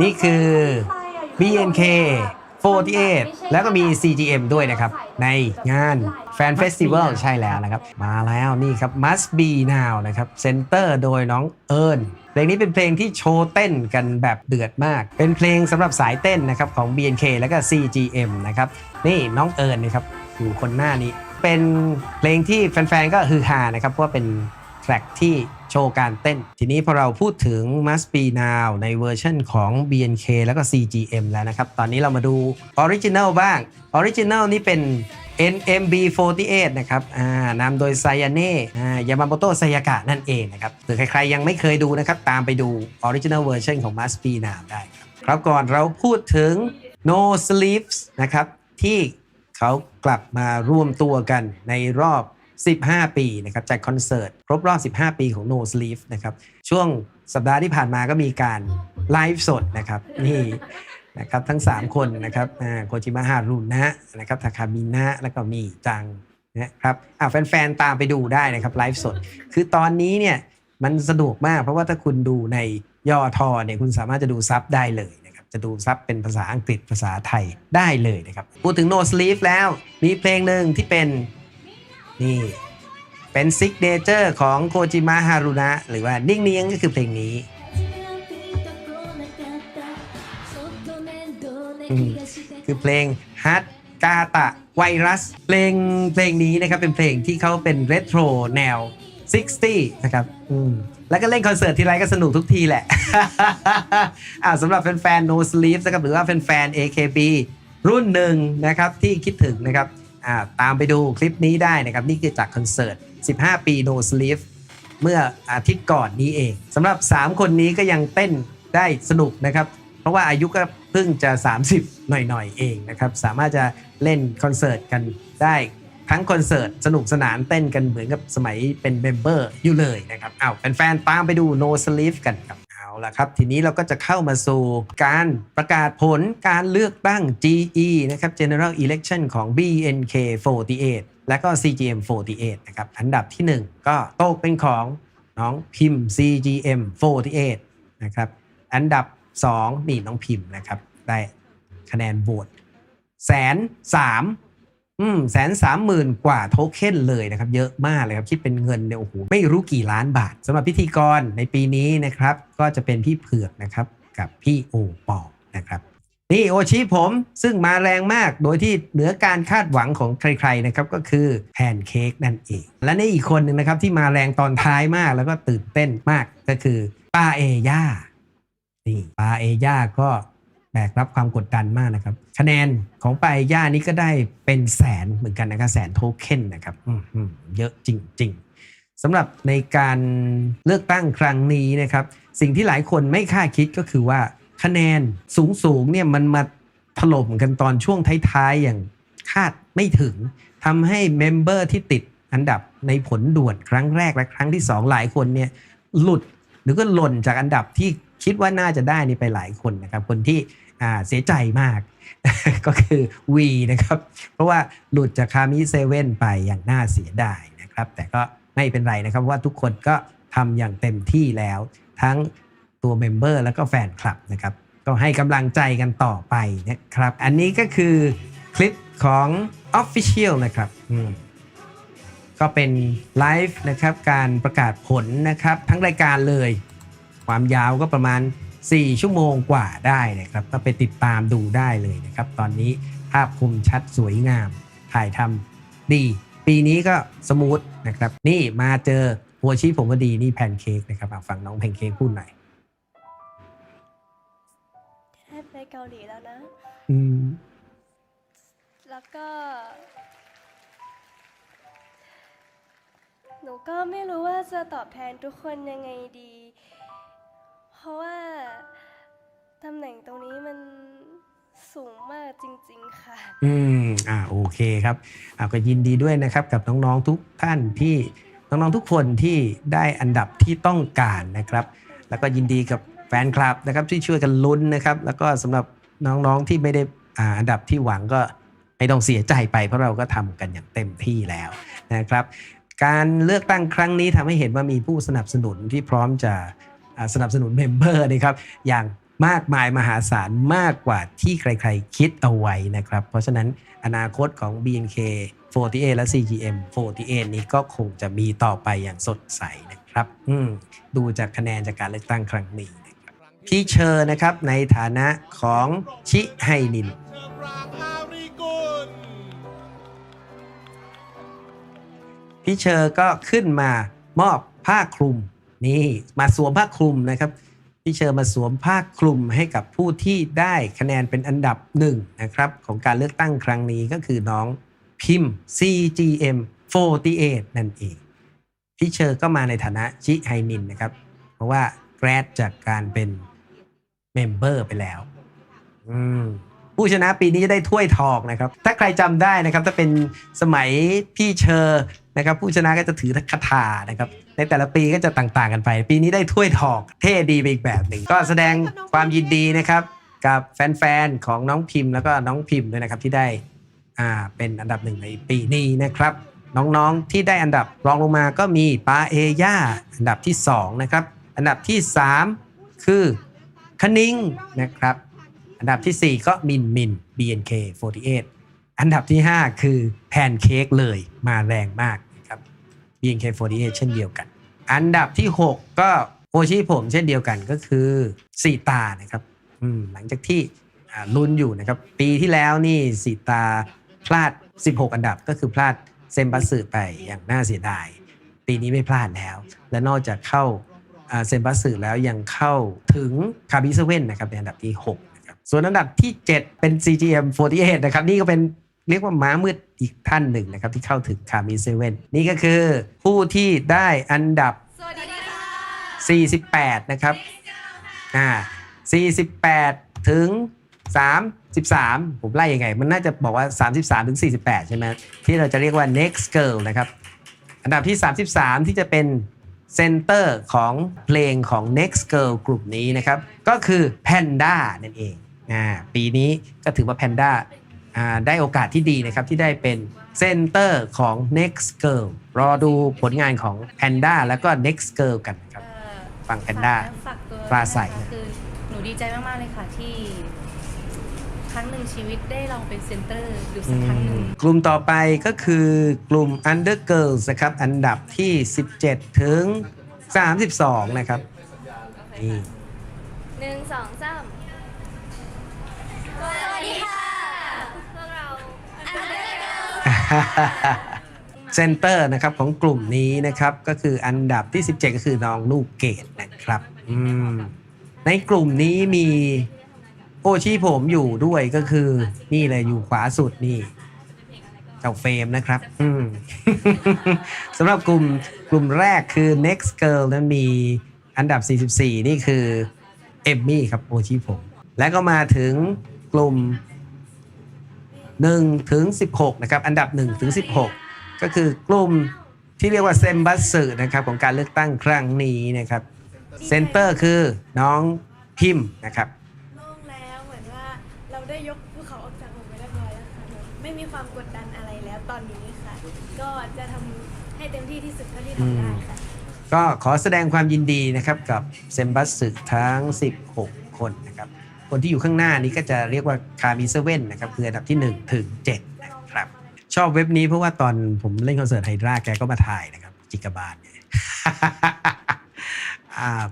นี่คือ BNK 48 แล้วก็มี CGM ด้วยนะครับ ในงานแฟนเฟสติวัลใช่แล้วนะครับ มาแล้วนี่ครับ Must Be Now นะครับเซนเตอร์โดยน้องเอิญเพลงนี้เป็นเพลงที่โชว์เต้นกันแบบเดือดมาก เป็นเพลงสำหรับสายเต้นนะครับของ BNK แล้วก็ CGM นะครับ นี่น้องเอิญนะครับอยู่คนหน้านี้ เป็นเพลงที่แฟนๆ ก็ฮือฮานะครับเพราะว่าเป็น แทร็กที่โชว์การเต้น ทีนี้พอเราพูดถึง Must Be Now ในเวอร์ชันของ BNK แล้วก็ CGM แล้วนะครับ ตอนนี้เรามาดู Original บ้าง Original นี่เป็น NMB48 นะครับอ่านำโดยไซยาเน่ยามาโมโตะไซยากะนั่นเองนะครับหรือใครๆยังไม่เคยดูนะครับ ตามไปดู Original Version ของ Must Be Now ได้ครับครับก่อนเราพูดถึง No Sleeves นะครับที่เขากลับมารวมตัวกันในรอบ 15 ปีนะครับจากคอนเสิร์ตครบรอบ 15 ปีของ No Sleeve นะครับช่วงสัปดาห์ที่ผ่านมาก็มีการไลฟ์สดนะครับนี่นะครับทั้ง 3 คนนะครับโคจิมะฮารุนะนะครับทาคามินะแล้วก็มีจังนะครับแฟนๆ ตามไปดูได้นะครับไลฟ์สด คือตอนนี้เนี่ยมันสะดวกมากเพราะว่าถ้าคุณดูในย่อทอเนี่ยคุณสามารถจะดูซับได้เลยนะครับจะดูซับเป็นภาษาอังกฤษภาษาไทยได้เลยนะครับ พูดถึง No Sleeve แล้วมีเพลงหนึ่งที่เป็น นี่เป็นซิกเนเจอร์ของโคจิมะฮารุนะหรือว่านิ่งเนียงก็คือเพลงนี้อืมคือเพลงฮัตกาตะไวรัส เพลงเพลงนี้นะครับเป็นเพลงที่เขาเป็นเรโทรแนว 60 นะครับอืมแล้วก็เล่นคอนเสิร์ตทีไรก็สนุกทุกทีแหละ อ่าสำหรับแฟนๆ No Sleeves นะครับหรือว่าแฟนๆ AKB รุ่นหนึ่งนะครับที่คิดถึงนะครับอ่า ตามไปดูคลิปนี้ได้นะครับ นี่คือจากคอนเสิร์ต 15 ปี No Sleeves เมื่ออาทิตย์ก่อนนี้เองสำหรับ 3 คนนี้ก็ยังเต้นได้สนุกนะครับ เพราะว่าอายุก็เพิ่งจะ 30 หน่อยๆ เองนะครับ สามารถจะเล่นคอนเสิร์ตกันได้ทั้งคอนเสิร์ตสนุกสนานเต้นกันเหมือนกับสมัยเป็นเมมเบอร์อยู่เลยนะครับอ้าวแฟนๆตามไปดู No Sleeve กันครับ ละครับ ทีนี้เราก็จะเข้ามาสู่การประกาศผลการเลือกตั้ง GE นะครับ General Election ของ BNK48 และก็ CGM48 นะครับ อันดับที่ 1 ก็ตกเป็นของน้องพิมพ์ CGM48 นะครับอันดับ 2 นี่น้องพิมพ์นะครับ ได้คะแนนโหวตแสนสาม อืมแสนสามหมื่นกว่าโทเค็นเลยนะครับเยอะมากเลยครับคิดเป็นเงินเนี่ยโอ้โหไม่รู้กี่ล้านบาทสำหรับพิธีกรในปีนี้นะครับ ก็จะเป็นพี่เผือกนะครับกับพี่โอปอนะครับนี่โอชิผมซึ่งมาแรงมากโดยที่เหนือการคาดหวังของใครๆนะครับก็คือแพนเค้กนั่นเอง และนี่อีกคนหนึ่งนะครับที่มาแรงตอนท้ายมากแล้วก็ตื่นเต้นมากก็คือป้าเอย่านี่ป้าเอย่าก็ แบกรับความกดดันมากนะครับ คะแนนของปาเอย่านี่ก็ได้เป็นแสนเหมือนกันนะครับแสนโทเค็นนะครับเยอะจริง ๆสำหรับในการเลือกตั้งครั้งนี้นะครับ สิ่งที่หลายคนไม่คาดคิดก็คือว่าคะแนนสูงๆเนี่ยมันมาถล่มกันตอนช่วงท้ายๆอย่างคาดไม่ถึงทำให้เมมเบอร์ที่ติดอันดับในผลด่วนครั้งแรกและครั้งที่สองหลายคนเนี่ยหลุดหรือก็หล่นจากอันดับที่ คิดว่าน่าจะได้นี่ไปหลายคนนะครับ คนที่เสียใจมาก ก็คือวีนะครับ เพราะว่าหลุดจากคามิเซเว่นไปอย่างน่าเสียดายนะครับ แต่ก็ไม่เป็นไรนะครับว่าทุกคนก็ทำอย่างเต็มที่แล้ว ทั้งตัวเมมเบอร์แล้วก็แฟนคลับนะครับ ก็ให้กำลังใจกันต่อไปนะครับ อันนี้ก็คือคลิปของ Official นะครับก็เป็นไลฟ์นะครับการประกาศผลนะครับทั้งรายการเลย ความยาวก็ประมาณ 4 ชั่วโมงกว่าได้นะครับ ก็ไปติดตามดูได้เลยนะครับ ตอนนี้ภาพคมชัดสวยงาม ถ่ายทำดี ปีนี้ก็สมูทนะครับ นี่มาเจอหัวชี้ผมว่าดีนี่แพนเค้กนะครับอะฟังน้องแพนเค้กพูดหน่อยได้ไปเกาหลีแล้วนะ อืม แล้วก็ หนูก็ไม่รู้ว่าจะตอบแทนทุกคนยังไงดี เพราะว่าตำแหน่งตรงนี้มันสูงมากจริง ๆ ค่ะ อืม อ่า โอเคครับอ่าก็ยินดีด้วยนะครับ กับน้อง ๆ ทุกท่านที่น้อง ๆ ทุกคนที่ได้อันดับที่ต้องการนะครับ แล้วก็ยินดีกับแฟนคลับนะครับที่ช่วยกันลุ้นนะครับ แล้วก็สำหรับน้องๆที่ไม่ได้อ่าอันดับที่หวังก็ไม่ต้องเสียใจไป เพราะเราก็ทำกันอย่างเต็มที่แล้วนะครับ การเลือกตั้งครั้งนี้ทำให้เห็นว่ามีผู้สนับสนุนที่พร้อมจะ สนับสนุนเมมเบอร์นะครับอย่างมากมายมหาศาลมากกว่าที่ใครๆคิดเอาไว้นะครับ เพราะฉะนั้นอนาคตของ BNK48 และ CGM48 นี้ก็คงจะมีต่อไปอย่างสดใสนะครับดูจากคะแนนจากการเลือกตั้งครั้งนี้พี่เชอร์นะครับในฐานะของชิไฮนินพี่เชอร์ก็ขึ้นมามอบผ้าคลุม นี่มาสวมผ้าคลุมนะครับพี่เชอร์มาสวมผ้าคลุมให้กับผู้ที่ได้คะแนนเป็นอันดับหนึ่งนะครับของการเลือกตั้งครั้งนี้ก็คือน้องพิมพ์ CGM 48 นั่นเองพี่เชอร์ก็มาในฐานะชิไฮนินนะครับ เพราะว่าแกรดจากการเป็นเมมเบอร์ไปแล้วผู้ชนะปีนี้จะได้ถ้วยทองนะครับ ถ้าใครจำได้นะครับ ถ้าเป็นสมัยพี่เชอร์นะครับ ผู้ชนะก็จะถือคาถานะครับ ในแต่ละปีก็จะต่างๆกันไป ปีนี้ได้ถ้วยทองเท่ดีไปอีกแบบหนึ่ง ก็แสดงความยินดีนะครับ กับแฟนๆของน้องพิมพ์แล้วก็น้องพิมพ์ด้วยนะครับที่ได้อ่าเป็นอันดับหนึ่งในปีนี้นะครับ น้องๆที่ได้อันดับรองลงมาก็มีปาเอย่าอันดับที่สองนะครับอันดับที่สามคือคณิงนะครับ อันดับที่ 4 ก็มินมิน BNK48 อันดับที่ 5 คือแพนเค้กเลยมาแรงมาก BNK48 เช่นเดียวกัน อันดับที่ 6 ก็โอชิผมเช่นเดียวกันก็คือสีตานะครับหลังจากที่ลุ้นอยู่นะครับ ปีที่แล้วนี่สีตาพลาด 16 อันดับก็คือพลาดเซมบัสสึไปอย่างน่าเสียดาย ปีนี้ไม่พลาดแล้ว และนอกจากเข้าอ่าเซมบัสสึแล้วยังเข้าถึงคาบิเซเว่นนะครับในอันดับที่ 6 นะครับ ส่วนอันดับที่ 7 เป็น CGM48 นะครับ นี่ก็เป็น เรียกว่าม้ามืดอีกท่านหนึ่งนะครับ ที่เข้าถึงคาบิเซเว่นนี่ก็คือผู้ที่ได้อันดับ 48 นะครับอ่า48 ถึง 33 ผมไล่ยังไง มันน่าจะบอกว่า 33 ถึง 48 ใช่ไหมที่เราจะเรียกว่า next girl นะครับ อันดับที่ 33 ที่จะเป็นเซนเตอร์ของเพลงของ next girl กลุ่มนี้นะครับ ก็คือ Panda นั่นเองอ่าปีนี้ก็ถือว่า Panda อ่า ได้โอกาสที่ดีนะครับที่ได้เป็นเซนเตอร์ของ next girl รอดูผลงานของ Panda แล้วก็ next girl กันนะครับเอ่อฟัง Panda ฝากตัวปราศัยนะคะคือหนูดีใจมาก ๆ เลยค่ะที่ ครั้งหนึ่งชีวิตได้ลองเป็นเซนเตอร์ดูสักครั้งหนึ่งกลุ่มต่อไปก็คือกลุ่ม Under Girls นะครับ อันดับที่ 17 ถึง 32 นะครับนี่หนึ่งสองสามสวัสดีค่ะพวกเรา เซนเตอร์นะครับของกลุ่มนี้นะครับก็คืออันดับที่ 17 ก็คือน้องลูกเกดนะครับในกลุ่มนี้มีโอชีผมอยู่ด้วยก็คือนี่เลยอยู่ขวาสุดนี่เจ้าเฟรมนะครับสำหรับกลุ่มกลุ่มแรกคือ next girl นั้นมีอันดับ 44 นี่คือเอมมี่ครับโอชิผม แล้วก็มาถึงกลุ่ม 1ถึง16นะครับอันดับ1ถึง16 ก็คือกลุ่มที่เรียกว่าเซมบัสสึนะครับของการเลือกตั้งครั้งนี้นะครับเซนเตอร์คือน้องพิมพ์นะครับโล่งแล้วเหมือนว่าเราได้ยกภูเขาออกจากอกไปเรียบร้อยแล้วค่ะไม่มีความกดดันอะไรแล้วตอนนี้ค่ะ ก็จะทำให้เต็มที่ที่สุดเท่าที่ทำได้ค่ะก็ขอแสดงความยินดีนะครับกับเซมบัสสึทั้ง 16 คนนะครับ คนที่อยู่ข้างหน้านี้ก็จะเรียกว่าคามิเซเว่นนะครับคืออันดับที่ 1 ถึง 7 นะครับ ชอบเว็บนี้เพราะว่าตอนผมเล่นคอนเสิร์ตไฮดราแกก็มาถ่ายนะครับ จิกาบาลเนี่ย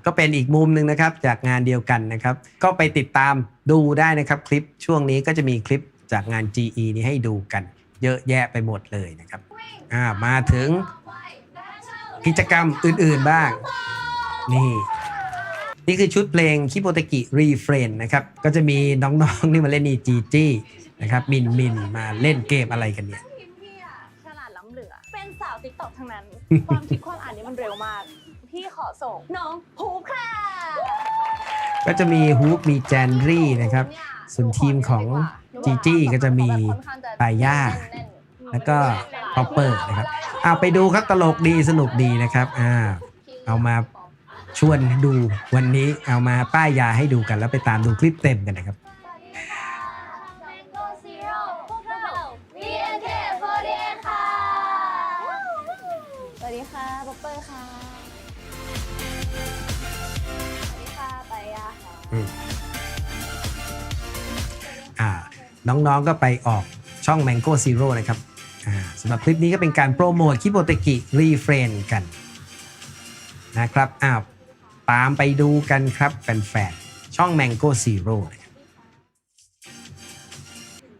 ก็เป็นอีกมุมหนึ่งนะครับจากงานเดียวกันนะครับ ก็ไปติดตามดูได้นะครับคลิปช่วงนี้ก็จะมีคลิปจากงาน GE นี้ให้ดูกัน เยอะแยะไปหมดเลยนะครับมาถึงกิจกรรมอื่นๆบ้าง นี่ นี่คือชุดเพลงคิโปเตกิรีเฟรนนะครับ ก็จะมีน้องๆที่มาเล่นนี่จีจี้นะครับ มินมินมาเล่นเกมอะไรกันเนี่ยพิมพ์พี่อะฉลาดล้ำเหลือ เป็นสาวติ๊กต็อกทั้งนั้น ความคิดความอ่านนี่มันเร็วมาก พี่ขอส่งน้องภูค่ะก็จะมีฮูปมีแจนรี่นะครับ ส่วนทีมของจีจี้ก็จะมีปาย่า แล้วก็ป๊อปเปอร์นะครับเอาไปดูครับตลกดีสนุกดีนะครับอ่าเอามา ชวนดูวันนี้เอามาป้ายยาให้ดูกัน แล้วไปตามดูคลิปเต็มกันนะครับ Mango Zero พวกเรา BNK48 ค่ะสวัสดีค่ะป๊อปเปอร์ค่ะ สวัสดีค่ะปายาค่ะอืมน้องๆก็ไปออกช่อง Mango Zero นะครับอ่าสำหรับคลิปนี้ก็เป็นการโปรโมทคิโบเตกิรีเฟรนกันนะครับอ้าว ตามไปดูกันครับแฟนๆช่อง Mango Zero นะครับ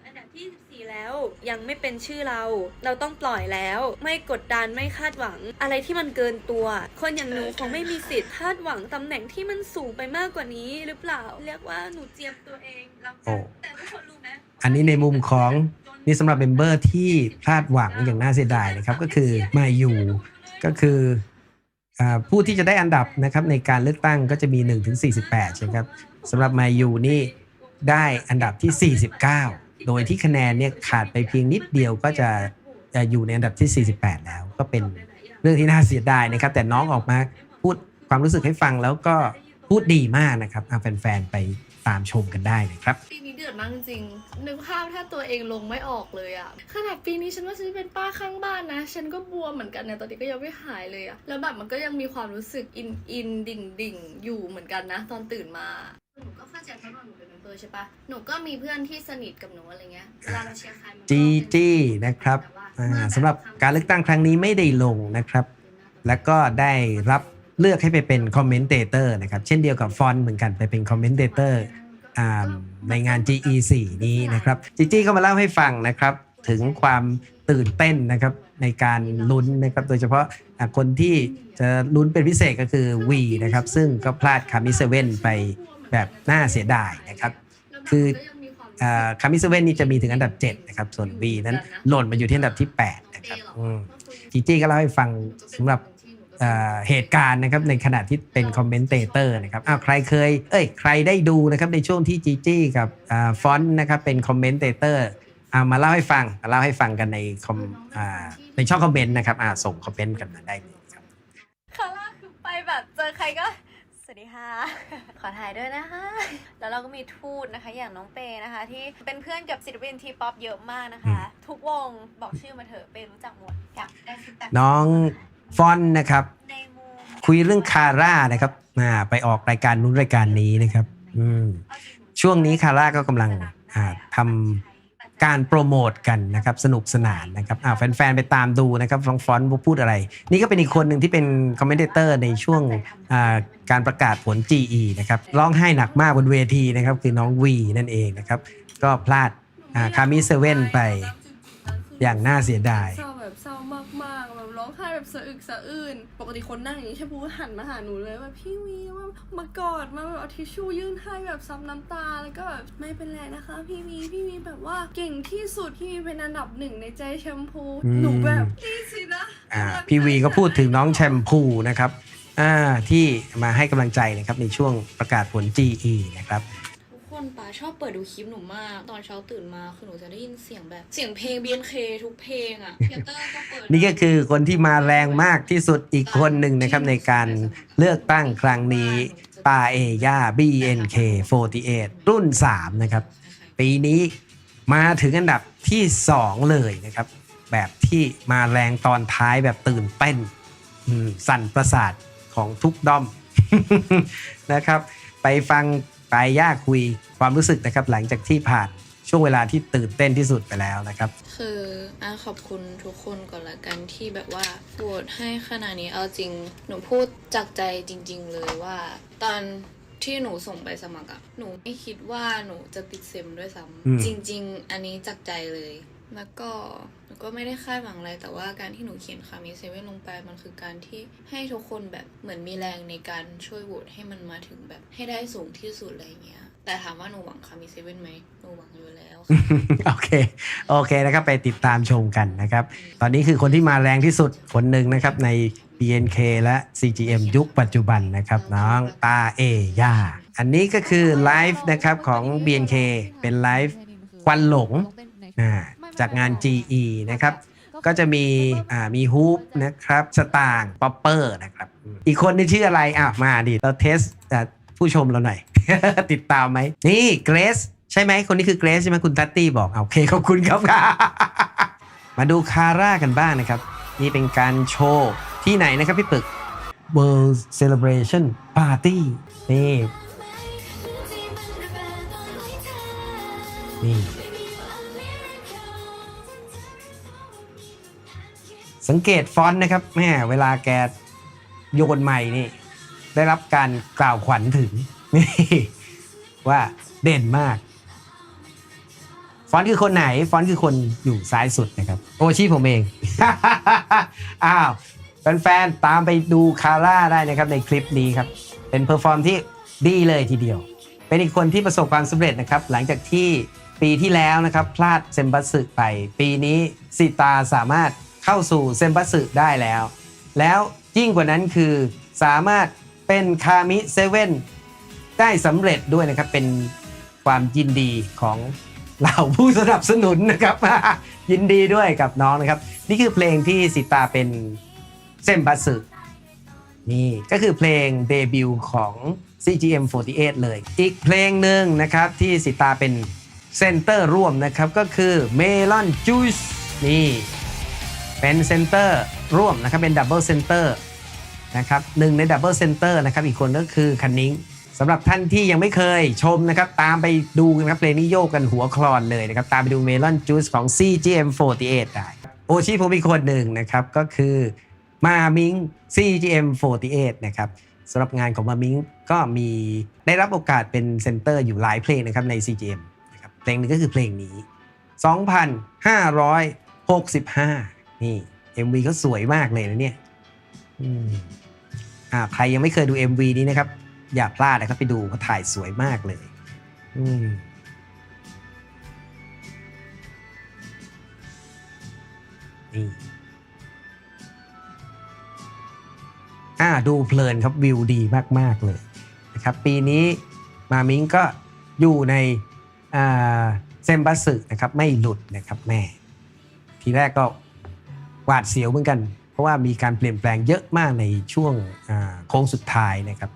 อันดับที่ 14 แล้วยังไม่เป็นชื่อเรา เราต้องปล่อยแล้ว ไม่กดดันไม่คาดหวัง อะไรที่มันเกินตัว คนอย่างหนูคงไม่มีสิทธิ์คาดหวังตำแหน่งที่มันสูงไปมากกว่านี้หรือเปล่า เรียกว่าหนูเจียมตัวเองแล้วโอ้กันแต่ทุกคนรู้ไหมอันนี้ในมุมของนี่สำหรับเมมเบอร์ที่พลาดหวังอย่างน่าเสียดายนะครับก็คือมาอยู่ก็คืออา ผู้ที่จะได้อันดับนะครับในการเลือกตั้งก็จะมี1ถึง48 ใช่ไหมครับสำหรับมายูนี่ได้อันดับที่ 49 โดยที่คะแนนเนี่ยขาดไปเพียงนิดเดียวก็จะจะอยู่ในอันดับที่ 48 แล้ว ก็เป็นเรื่องที่น่าเสียดายนะครับ แต่น้องออกมาพูดความรู้สึกให้ฟังแล้วก็ พูดดีมากนะครับอะแฟนๆไปตามชมกันได้นะครับ ปีนี้เดือดมากจริงๆนึกภาพถ้าตัวเองลงไม่ออกเลยอะขนาดปีนี้ฉันว่าฉันเป็นป้าข้างบ้านนะ ฉันก็บวมเหมือนกันเนี่ยตอนนี้ก็ยังไม่หายเลยอะแล้วแบบมันก็ยังมีความรู้สึกอินอินดิ่งดิ่งอยู่เหมือนกันนะ ตอนตื่นมาหนูก็เข้าใจเพราะว่าหนูเป็นเมมเบอร์ใช่ปะหนูก็มีเพื่อนที่สนิทกับหนูอะไรเงี้ยเวลาเราเชียร์ใครมันก็จีจี้นะครับอ่าสำหรับการเลือกตั้งครั้งนี้ไม่ได้ลงนะครับ แล้วก็ได้รับ เลือกให้ไปเป็นคอมเมนเตเตอร์นะครับ เช่นเดียวกับฟอนต์เหมือนกันไปเป็นคอมเมนเตเตอร์ในงาน GE4 นี้นะครับจีจี้ก็มาเล่าให้ฟังนะครับ ถึงความตื่นเต้นนะครับในการลุ้นนะครับ โดยเฉพาะอะคนที่จะลุ้นเป็นพิเศษก็คือวีนะครับ ซึ่งก็พลาดคามิเซเว่นไปแบบน่าเสียดายนะครับ คือคามิเซเว่นนี่จะมีถึงอันดับ 7 นะครับ ส่วน V นั้นหล่นมาอยู่ที่อันดับที่ 8 นะครับอืมจีจี้ก็เล่าให้ฟังสำหรับ เอ่อเหตุการณ์นะครับในขณะที่เป็นคอมเมนเตเตอร์นะครับอ้าวใครเคยเอ้ยใครได้ดูนะครับในช่วงที่จีจี้กับอ่าฟอนต์นะครับเป็นคอมเมนเตเตอร์เอามาเล่าให้ฟังมาเล่าให้ฟังกันในคอมอ่าในช่องคอมเมนต์นะครับอ่าส่งคอมเมนต์กันมาได้เลยครับคาร่าคือไปแบบเจอใครก็สวัสดีค่ะ ขอถ่ายด้วยนะคะ แล้วเราก็มีทูตนะคะ อย่างน้องเปนะคะ ที่เป็นเพื่อนกับศิลปินทีป๊อปเยอะมากนะคะ ทุกวงบอกชื่อมาเถอะเปรู้จักหมดอยากได้ฟีดแบ็กน้อง ฟอนนะครับ คุยเรื่องคาร่านะครับอ่าไปออกรายการนู้นรายการนี้นะครับ อืมช่วงนี้คาร่าก็กำลังทำการโปรโมทกันนะครับ สนุกสนานนะครับแฟนๆ ไปตามดูนะครับฟองฟอนพูดอะไร นี่ก็เป็นอีกคนหนึ่งที่เป็นคอมเมนเตอร์ในช่วงการประกาศผล GE นะครับร้องไห้หนักมากบนเวทีนะครับ คือน้องวีนั่นเองนะครับ ก็พลาดคามิเซเว่นไปอย่างน่าเสียดาย แบบร้องไห้แบบสะอึกสะอื้นปกติคนนั่งอย่างนี้ชมพูหันมาหาหนูเลยแบบพี่วีว่ามากอดมาแบบเอาทิชชู่ยื่นให้แบบซับน้ำตาแล้วก็แบบไม่เป็นไรนะคะ พี่วีพี่วีแบบว่าเก่งที่สุดพี่วีเป็นอันดับหนึ่งในใจแชมพูอืมหนูแบบนี่สินะอ่าพี่วีก็พูดถึงน้องแชมพูนะครับอ่าที่มาให้กำลังใจนะครับในช่วงประกาศผล GE นะครับทุก คนป๋าชอบเปิดดูคลิปหนูมาก ตอนเช้าตื่นมาคือหนูจะได้ยินเสียงแบบเสียงเพลง BNK ทุกเพลงอะเทเตอร์ก็เปิดนี่ก็คือคนที่มาแรงมากที่สุดอีกคนหนึ่งนะครับในการเลือกตั้งครั้งนี้ปาเอย่า BNK48 รุ่น 3 นะครับ ปีนี้มาถึงอันดับที่ 2 เลยนะครับ แบบที่มาแรงตอนท้ายแบบตื่นเต้นสั่นประสาทของทุกด้อมนะครับ ไปฟัง ปายย่าคุยความรู้สึกนะครับ หลังจากที่ผ่านช่วงเวลาที่ตื่นเต้นที่สุดไปแล้วนะครับ คืออะขอบคุณทุกคนก่อนละกันที่แบบว่าโหวตให้ขนาดนี้เอาจริง หนูพูดจากใจจริง ๆ เลยว่า ตอนที่หนูส่งไปสมัครอะหนูไม่คิดว่าหนูจะติดเซมด้วยซ้อืมำจริง ๆ อันนี้จากใจเลย แล้วก็หนูก็ไม่ได้คาดหวังอะไร แต่ว่าการที่หนูเขียนคามิเซเว่นลงไปมันคือการที่ให้ทุกคนแบบเหมือนมีแรงในการช่วยโหวตให้มันมาถึงแบบให้ได้สูงที่สุดอะไรอย่างเงี้ย แต่ถามว่าหนูหวังคามิเซเว่นไหมหนูหวังอยู่แล้ว โอเค โอเคนะครับไปติดตามชมกันนะครับ ตอนนี้คือคนที่มาแรงที่สุดคนหนึ่งนะครับใน BNK และ CGM ยุคปัจจุบันนะครับน้องตาเอย่า อันนี้ก็คือไลฟ์นะครับของ BNK เป็นไลฟ์ควันหลงอ่า จากงาน GE นะครับ ก็จะมีอ่ามีฮูปนะครับสตางป๊อปเปอร์นะครับ อีกคนนี่ชื่ออะไรอะมาดิเราเทสอะผู้ชมเราหน่อย ติดตามไหมนี่เกรซใช่ไหมคนนี้คือเกรซใช่ไหมคุณตัตตี้บอกโอเคขอบคุณครับ มาดูคาร่ากันบ้างนะครับ นี่เป็นการโชว์ ที่ไหนนะครับพี่ปึก World Celebration Party นี่นี่ สังเกตฟอนต์นะครับแม่เวลาแกโยนใหม่นี่ ได้รับการกล่าวขวัญถึงนี่ว่าเด่นมาก ฟอนต์คือคนไหน ฟอนต์คือคนอยู่ซ้ายสุดนะครับ โอชิผมเอง อ้าวแฟนๆตามไปดูคาร่าได้นะครับในคลิปนี้ครับ เป็นเพอร์ฟอร์มที่ดีเลยทีเดียว เป็นอีกคนที่ประสบความสำเร็จนะครับ หลังจากที่ปีที่แล้วนะครับ พลาดเซมบัสสึไป ปีนี้สิตาสามารถ เข้าสู่เซมบัสึได้แล้ว แล้วยิ่งกว่านั้นคือสามารถเป็นคามิเซเว่นได้สำเร็จด้วยนะครับ เป็นความยินดีของเหล่าผู้สนับสนุนนะครับ ยินดีด้วยกับน้องนะครับ นี่คือเพลงที่สิตาเป็นเซมบัสสึนี่ก็คือเพลงเดบิวต์ของ CGM48 เลย อีกเพลงหนึ่งนะครับที่สิตาเป็นเซนเตอร์ร่วมนะครับก็คือ Melon Juice นี่ เป็นเซนเตอร์ร่วมนะครับเป็นดับเบิลเซนเตอร์นะครับหนึ่งในดับเบิลเซนเตอร์นะครับอีกคนก็คือคันนิ้งสำหรับท่านที่ยังไม่เคยชมนะครับ ตามไปดูกันครับเพลงนี้โยกกันหัวคลอนเลยนะครับ ตามไปดู Melon Juice ของ CGM48 ได้ โอชิผมอีกคนหนึ่งนะครับ ก็คือมามิง CGM48 นะครับสำหรับงานของมามิงก็มีได้รับโอกาสเป็นเซนเตอร์อยู่หลายเพลงนะครับใน CGM นะครับเพลงหนึงก็คือเพลงนี้ 2,565 นี่ MV เขาสวยมากเลยนะเนี่ยอ่าใครยังไม่เคยดู MV นี้นะครับ อย่าพลาดนะครับไปดูเขาถ่ายสวยมากเลย อืมนี่อ่าดูเพลินครับวิวดีมาก ๆ เลยนะครับ ปีนี้มามิงก็อยู่ในอ่าเซมบัสสึนะครับ ไม่หลุดนะครับแม่ ทีแรกก็ หวาดเสียวเหมือนกัน เพราะว่ามีการเปลี่ยนแปลงเยอะมากในช่วงโค้งสุดท้ายนะครับ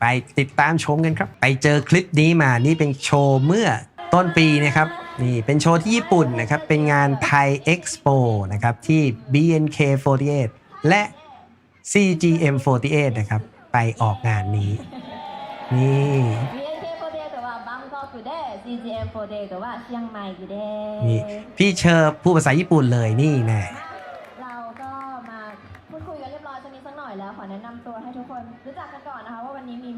ไปติดตามชมกันครับ ไปเจอคลิปนี้มานี่เป็นโชว์เมื่อต้นปีนะครับนี่เป็นโชว์ที่ญี่ปุ่นนะครับ เป็นงานไทยเอ็กซ์โปนะครับที่ BNK48 และ CGM48 นะครับ ไปออกงานนี้ นี่ BNK48 ว่าบางกอกอยู่เด้ CGM48 ว่าเชียงใหม่อยู่ด้นี่พี่เชิญผู้ภาษาญี่ปุ่นเลยนี่แน่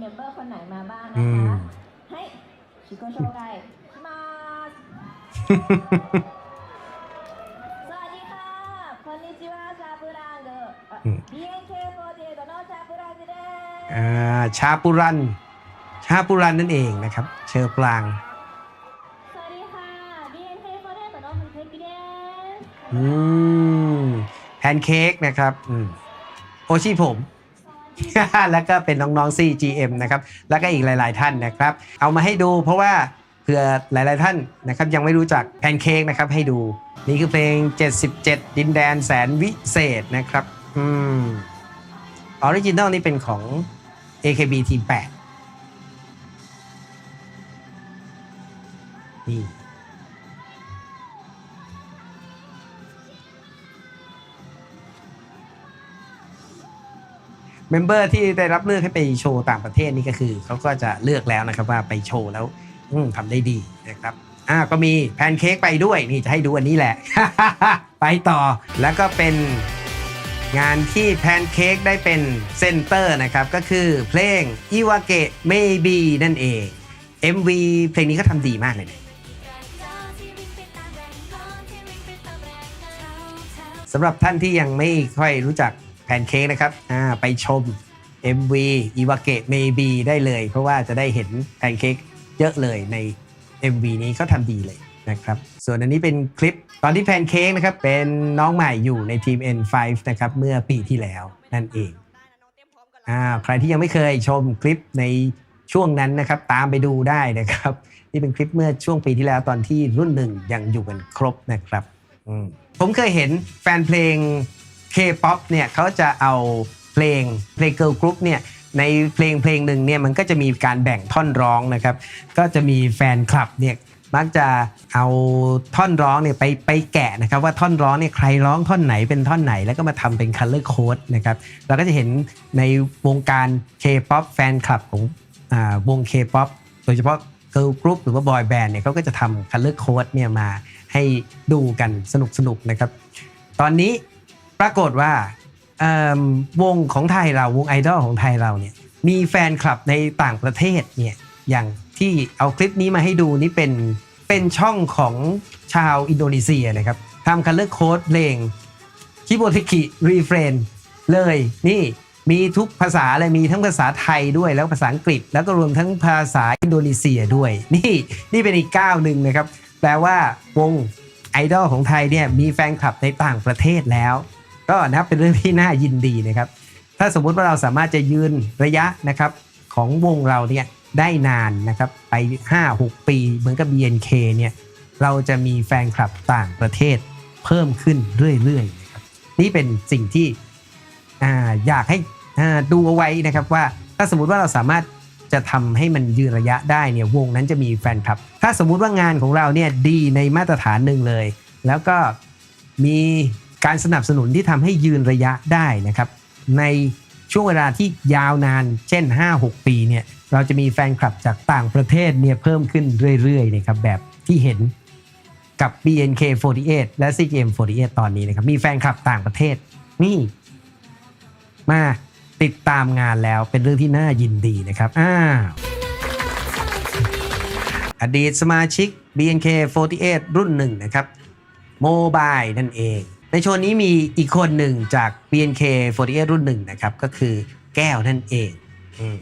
เมมเบอร์คนไหนมาบ้างนะคะ ให้ชิคกโชไกมาสวัสดีค่ะคอนนิจิวาชาบูรังเดอ อืม BNK48 โนชาบูรังเดอชาปุรัน ชาปุรันนั่นเองนะครับ เชอร์ปลาง สวัสดีค่ะ BNK48 โนคุณเทกิเดนอืมแพนเค้กนะครับอืมโอชิผม แล้วก็เป็นน้องๆ CGM นะครับแล้วก็อีกหลายๆท่านนะครับ เอามาให้ดูเพราะว่าเผื่อหลายๆท่านนะครับยังไม่รู้จักแพนเค้กนะครับให้ดู นี่คือเพลง 77 ดินแดนแสนวิเศษนะครับอืมออริจินอลนี่เป็นของ AKB Team 8นี่ เมมเบอร์ที่ได้รับเลือกให้ไปโชว์ต่างประเทศนี่ก็คือเขาก็จะเลือกแล้วนะครับว่าไปโชว์แล้วอืมทำได้ดีนะครับอ่าก็มีแพนเค้กไปด้วยนี่จะให้ดูอันนี้แหละ ไปต่อแล้วก็เป็นงานที่แพนเค้กได้เป็นเซนเตอร์นะครับ ก็คือเพลงอิวาเกะ maybe นั่นเอง MV เพลงนี้ก็ทำดีมากเลยนะสำหรับท่านที่ยังไม่ค่อยรู้จัก พนเค้กนะครับไปชม MV อีวาเกะ maybe ได้เลย เพราะว่าจะได้เห็นแพนเค้กเยอะเลยใน MV นี้เขาทำดีเลยนะครับ ส่วนอันนี้เป็นคลิปตอนที่แพนเค้กนะครับ เป็นน้องใหม่อยู่ในทีม N5 นะครับ เมื่อปีที่แล้วนั่นเองอ่าใครที่ยังไม่เคยชมคลิปในช่วงนั้นนะครับ ตามไปดูได้นะครับ นี่เป็นคลิปเมื่อช่วงปีที่แล้วตอนที่รุ่นหนึ่งยังอยู่กันครบนะครับผมเคยเห็นแฟนเพลง K-POP เนี่ยเขาจะเอาเพลงเพลงเกิร์ลกรุ๊ปเนี่ยในเพลงเพลงหนึ่งเนี่ยมันก็จะมีการแบ่งท่อนร้องนะครับ ก็จะมีแฟนคลับเนี่ยมักจะเอาท่อนร้องเนี่ยไปไปแกะนะครับว่าท่อนร้องเนี่ยใครร้องท่อนไหนเป็นท่อนไหน แล้วก็มาทำเป็น color code นะครับเราก็จะเห็นในวงการ K-POP แฟนคลับของอวง K-POP โดยเฉพาะ girl group หรือว่า boy band เนี่ยเขาก็จะทำ color code เนี่ยมาให้ดูกันสนุกๆนะครับ ตอนนี้ ปรากฏว่าวงของไทยเราวงไอดอลของไทยเราเนี่ยมีแฟนคลับในต่างประเทศเนี่ยอย่างที่เอาคลิปนี้มาให้ดูนี่เป็นเป็นช่องของชาวอินโดนีเซียนะครับทำคัลเลอร์โค้ดเพลงคิโบทิกิรีเฟรนเลยนี่มีทุกภาษาเลยมีทั้งภาษาไทยด้วยแล้วภาษาอังกฤษ แล้วก็รวมทั้งภาษาอินโดนีเซียด้วย นี่นี่เป็นอีกก้าวหนึ่งนะครับ แปลว่าวงไอดอลของไทยเนี่ยมีแฟนคลับในต่างประเทศแล้ว ก็นับเป็นเรื่องที่น่ายินดีนะครับ ถ้าสมมุติว่าเราสามารถจะยืนระยะนะครับของวงเราเนี่ยได้นานนะครับไป 5-6 ปีเหมือนกับ BNK เนี่ยเราจะมีแฟนคลับต่างประเทศเพิ่มขึ้นเรื่อยๆนะครับนี่เป็นสิ่งที่ออยากให้ดูเอาไว้นะครับว่าถ้าสมมติว่าเราสามารถจะทำให้มันยืนระยะได้เนี่ยวงนั้นจะมีแฟนคลับ ถ้าสมมุติว่างานของเราเนี่ยดีในมาตรฐานหนึ่งเลย แล้วก็มี การสนับสนุนที่ทำให้ยืนระยะได้นะครับ ในช่วงเวลาที่ยาวนาน เช่น 5-6 ปีเนี่ยเราจะมีแฟนคลับจากต่างประเทศเนี่ยเพิ่มขึ้นเรื่อยๆนะครับแบบที่เห็นกับ BNK48 และ CGM48 ตอนนี้นะครับมีแฟนคลับต่างประเทศนี่มาติดตามงานแล้วเป็นเรื่องที่น่ายินดีนะครับอ้าวอดีตสมาชิก BNK48 รุ่นหนึ่งนะครับโมบายนั่นเอง ในโชว์นี้มีอีกคนหนึ่งจาก BNK48 รุ่นหนึ่งนะครับ ก็คือแก้วนั่นเองอม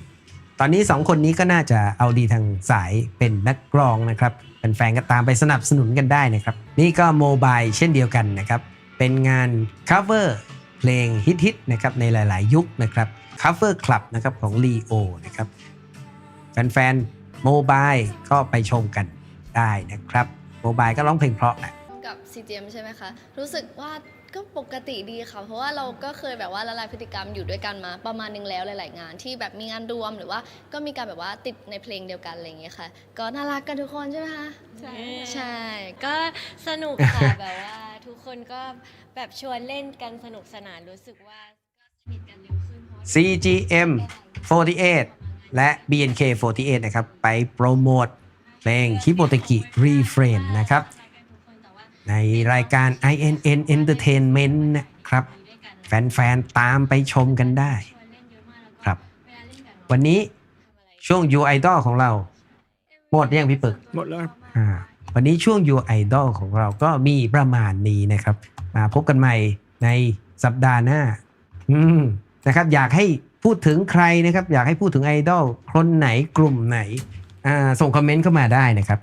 ตอนนี้สองคนนี้ก็น่าจะเอาดีทางสายเป็นนักร้องนะครับเป็นแฟนๆก็ตามไปสนับสนุนกันได้นะครับ นี่ก็โมบายเช่นเดียวกันนะครับ เป็นงาน cover เพลงฮิตๆนะครับในหลาย ๆ ยุคนะครับ cover club นะครับของ Leo นะครับแฟนๆโมบายก็ไปชมกันได้นะครับ โมบายก็ร้องเพลงเพราะแหละกับ CGM ใช่ไหมคะ รู้สึกว่าก็ปกติดีค่ะ เพราะว่าเราก็เคยแบบว่าละลายพฤติกรรมอยู่ด้วยกันมาประมาณนึงแล้วหลาย ๆ งาน ที่แบบมีงานรวมหรือว่าก็มีการแบบว่าติดในเพลงเดียวกันอะไรอย่างเงี้ยค่ะ ก็น่ารักกันทุกคนใช่ไหมคะใช่ใช่ ก็สนุกค่ะ แบบว่าทุกคนก็แบบชวนเล่นกันสนุกสนานรู้สึกว่าก็สนิทกันเร็วขึ้นเพราะว่า CGM 48 และ BNK 48 นะครับ ไปโปรโมทเพลงคิโบตกิ Refrain นะครับ ในรายการ INN Entertainment นะครับ แฟนๆ ตามไปชมกันได้ ครับ วันนี้ช่วง You Idol ของเรา หมดยังพี่ปึก หมดแล้วอ่าวันนี้ช่วง You Idol ของเราก็มีประมาณนี้นะครับ มาพบกันใหม่ในสัปดาห์หน้า อืมนะครับ อยากให้พูดถึงใครนะครับ อยากให้พูดถึงไอดอลคนไหนกลุ่มไหน อ่า ส่งคอมเมนต์เข้ามาได้นะครับ